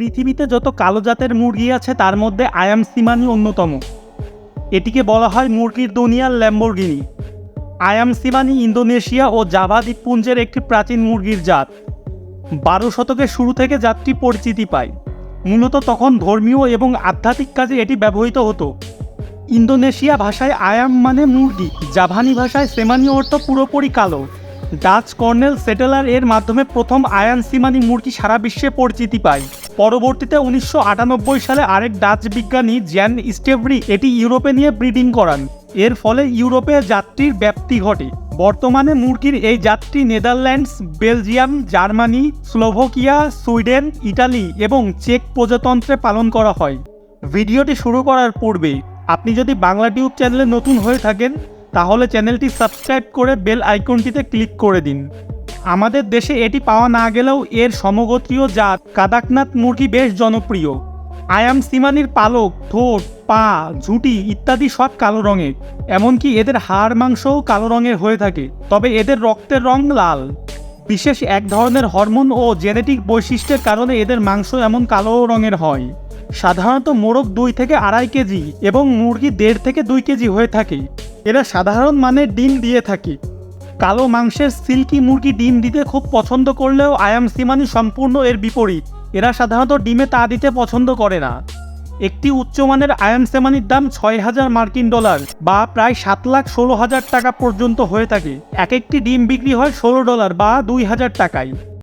পৃথিবীতে যত কালো জাতের মুরগি আছে, তার মধ্যে আয়াম সিমানি অন্যতম। এটিকে বলা হয় মুরগির দুনিয়ার ল্যাম্বরগিনি আয়াম সিমানি ইন্দোনেশিয়া ও জাভা দ্বীপপুঞ্জের একটি প্রাচীন মুরগির জাত। বারো শতকের শুরু থেকে জাতটি পরিচিতি পায়। মূলত তখন ধর্মীয় এবং আধ্যাত্মিক কাজে এটি ব্যবহৃত হতো। ইন্দোনেশিয়া ভাষায় আয়াম মানে মুরগি জাভানি ভাষায় সেমানি অর্থ পুরোপুরি কালো। ডাচ কর্নেল সেটেলার এর মাধ্যমে প্রথম আয়ান সিমানি মুরগি সারা বিশ্বে পরিচিতি পায়। পরবর্তীতে উনিশশো আটানব্বই সালে আরেক ডাচ বিজ্ঞানী জ্যান স্টেভরি এটি ইউরোপে নিয়ে ব্রিডিং করান। এর ফলে ইউরোপে জাতটির ব্যাপ্তি ঘটে। বর্তমানে মুরগির এই জাতটি Netherlands, Belgium, Germany, Slovakia, Sweden, Italy এবং চেক প্রজাতন্ত্রে পালন করা হয়। ভিডিওটি শুরু করার পূর্বে আপনি যদি বাংলা টিউব চ্যানেলে নতুন হয়ে থাকেন, তাহলে চ্যানেলটি সাবস্ক্রাইব করে বেল আইকনটিতে ক্লিক করে দিন। আমাদের দেশে এটি পাওয়া না গেলেও এর সমগোত্রীয় জাত কাদাকনাথ মুরগি বেশ জনপ্রিয়। আয়াম সিমানির পালক, ঠোঁট, পা, ঝুঁটি ইত্যাদি সব কালো রঙের। এমনকি এদের হাড় মাংসও কালো রঙের হয়ে থাকে, তবে এদের রক্তের রং লাল। বিশেষ এক ধরনের হরমোন ও জেনেটিক বৈশিষ্ট্যের কারণে এদের মাংস এমন কালো রঙের হয়। সাধারণত মোরগ দুই থেকে আড়াই কেজি এবং মুরগি দেড় থেকে দুই কেজি হয়ে থাকে। এরা সাধারণ মানের ডিম দিয়ে থাকে। কালো মাংসের সিল্কি মুরগি ডিম দিতে খুব পছন্দ করলেও আয়াম সিমানি সম্পূর্ণ এর বিপরীত। এরা সাধারণত ডিমে তা দিতে পছন্দ করে না। একটি উচ্চমানের আয়াম সেমানির দাম ছয় হাজার মার্কিন ডলার বা প্রায় সাত লাখ ষোলো হাজার টাকা পর্যন্ত হয়ে থাকে। এক একটি ডিম বিক্রি হয় ষোলো ডলার বা দুই হাজার টাকায়।